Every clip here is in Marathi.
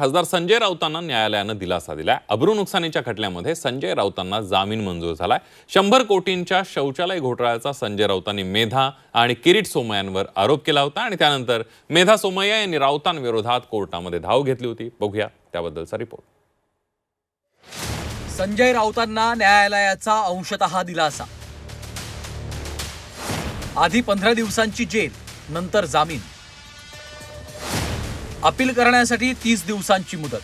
खासदार संजय राऊतांना न्यायालयानं दिलासा दिलाय. अब्रू नुकसानीच्या खटल्यामध्ये संजय राऊतांना जामीन मंजूर झालाय. शंभर कोटींच्या शौचालय घोटाळ्याचा संजय राऊतांनी मेधा आणि किरीट सोमय्यांवर आरोप केला होता आणि त्यानंतर मेधा सोमय्या यांनी राऊतांविरोधात कोर्टामध्ये धाव घेतली होती. बघूया त्याबद्दलचा रिपोर्ट. संजय राऊतांना न्यायालयाचा अंशतः दिलासा. आधी पंधरा दिवसांची जेल नंतर जामीन. अपील करण्यासाठी तीस दिवसांची मुदत.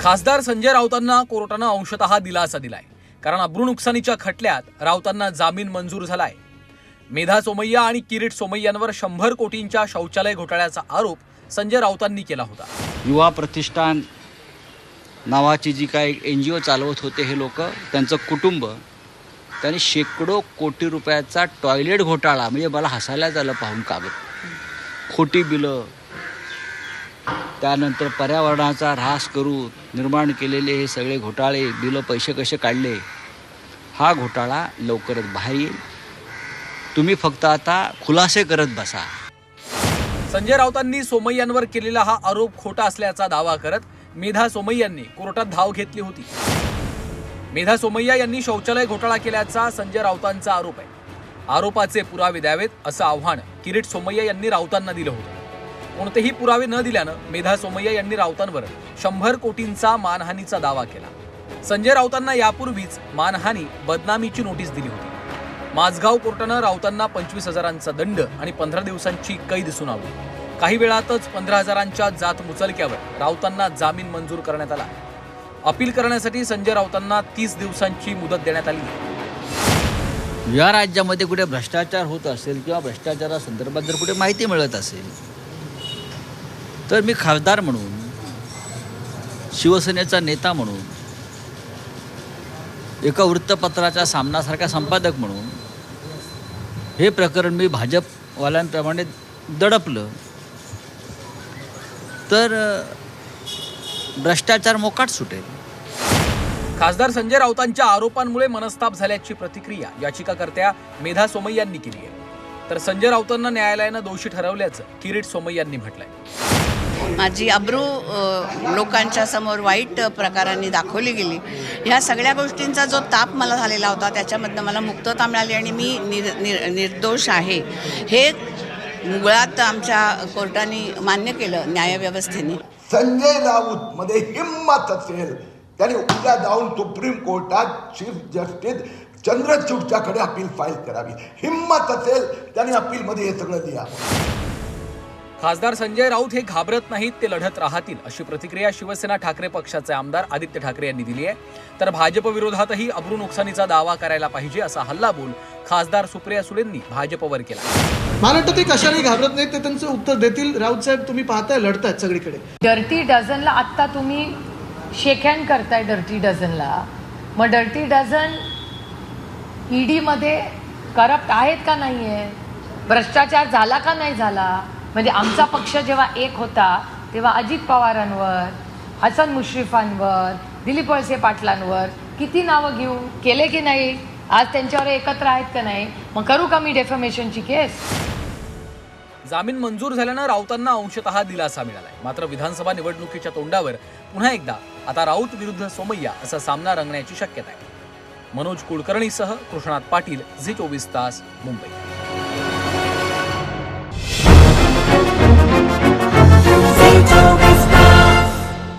खासदार संजय राऊतांना कोर्टानं अंशतः दिलासा दिलाय. कारण अब्रू नुकसानीच्या खटल्यात राऊतांना जामीन मंजूर झालाय. मेधा सोमय्या आणि किरीट सोमय्यांवर शंभर कोटींच्या शौचालय घोटाळ्याचा आरोप संजय राऊतांनी केला होता. युवा प्रतिष्ठान नावाची जी काय एन जी ओ चालवत होते हे लोक त्यांचं कुटुंब त्यांनी शेकडो कोटी रुपयाचा टॉयलेट घोटाळा म्हणजे मला हसायला झालं पाहून कागद. खोटी बिलं. त्यानंतर पर्यावरणाचा ऱ्हास करून निर्माण केलेले हे सगळे घोटाळे बिलं पैसे कसे काढले? हा घोटाळा लवकरच बाहेर येईल. तुम्ही फक्त आता खुलासे करत बसा. संजय राऊतांनी सोमय्यांवर केलेला हा आरोप खोटा असल्याचा दावा करत मेधा सोमय्यांनी कोर्टात धाव घेतली होती. मेधा सोमय्या यांनी शौचालय घोटाळा केल्याचा संजय राऊतांचा आरोप आहे. आरोपाचे पुरावे द्यावेत असं आव्हान किरीट सोमय्या यांनी राऊतांना दिलं होतं. कोणतेही पुरावे न दिल्यानं मेधा सोमय्या यांनी राऊतांवर शंभर कोटींचा मानहानीचा दावा केला. संजय राऊतांना यापूर्वीच मानहानी बदनामीची नोटीस दिली होती. माझगाव कोर्टानं राऊतांना पंचवीस हजारांचा दंड आणि पंधरा दिवसांची कैद सुनावली. काही वेळातच पंधरा हजारांच्या जात मुचलक्यावर राऊतांना जामीन मंजूर करण्यात आला. अपील करण्यासाठी संजय राऊतांना तीस दिवसांची मुदत देण्यात आली. आहे या राज्यामध्ये कुठे भ्रष्टाचार होत असेल किंवा भ्रष्टाचारासंदर्भात जर कुठे माहिती मिळत असेल तर मी खासदार म्हणून शिवसेनेचा नेता म्हणून एका वृत्तपत्राच्या सामनासारखा संपादक म्हणून हे प्रकरण मी भाजपवाल्यांप्रमाणे दडपलं. तर भ्रष्टाचार मोकाट सुटेल. खासदार संजय राऊतांच्या आरोपांमुळे मनस्ताप झाल्याची प्रतिक्रिया याचिकाकर्त्या मेधा सोमय्यांनी केली आहे. तर संजय राऊतांना न्यायालयानं दोषी ठरवल्याचं किरीट सोमय्यांनी म्हटलंय. माझी अब्रू लोकांच्या समोर वाईट प्रकारांनी दाखवली गेली. ह्या सगळ्या गोष्टींचा जो ताप मला झालेला होता त्याच्यामधनं मला मुक्तता मिळाली आणि मी निर निर निर्दोष आहे. हे मुळात आमच्या कोर्टाने मान्य केलं न्यायव्यवस्थेने. संजय राऊत मध्ये हिंमत असेल. त्याने उद्या जाऊन सुप्रीम कोर्टात चीफ जस्टिस चंद्रचूडच्याकडे अपील फाईल करावी. हिंमत असेल त्याने अपीलमध्ये हे सगळं लिहावं खासदार संजय राऊत हे घाबरत नाहीत ते लढत राहतील अशी प्रतिक्रिया शिवसेना ठाकरे पक्षाचे आमदार आदित्य ठाकरे यांनी दिली आहे. तर भाजप विरोधातही अब्रू नुकसानीचा दावा करायला पाहिजे असा हल्लाबोल खासदार सुप्रिया सुळेंनी भाजपवर केला. मला वाटतं ते कशाने घाबरत नाहीत ते त्यांचं उत्तर देतील. राऊत साहेब तुम्ही पाहताय लढतायत सगळीकडे. डर्टी डझनला आत्ता तुम्ही शेकहँड करताय डर्टी डझनला मग डर्टी डझन ईडीमध्ये करप्ट आहेत का नाही आहे भ्रष्टाचार झाला का नाही झाला? म्हणजे आमचा पक्ष जेव्हा एक होता तेव्हा अजित पवारांवर हसन मुश्रीफांवर दिलीप वळसे पाटलांवर किती नावं घेऊ केले की नाही? आज त्यांच्यावर एकत्र आहेत का नाही? मग करू का मी डेफमेशनची केस? जामीन मंजूर झाल्यानं राऊतांना अंशतः दिलासा मिळालाय. मात्र विधानसभा निवडणुकीच्या तोंडावर पुन्हा एकदा आता राऊत विरुद्ध सोमय्या असा सामना रंगण्याची शक्यता आहे. मनोज कुलकर्णीसह कृष्णात पाटील झी चोवीस तास मुंबई.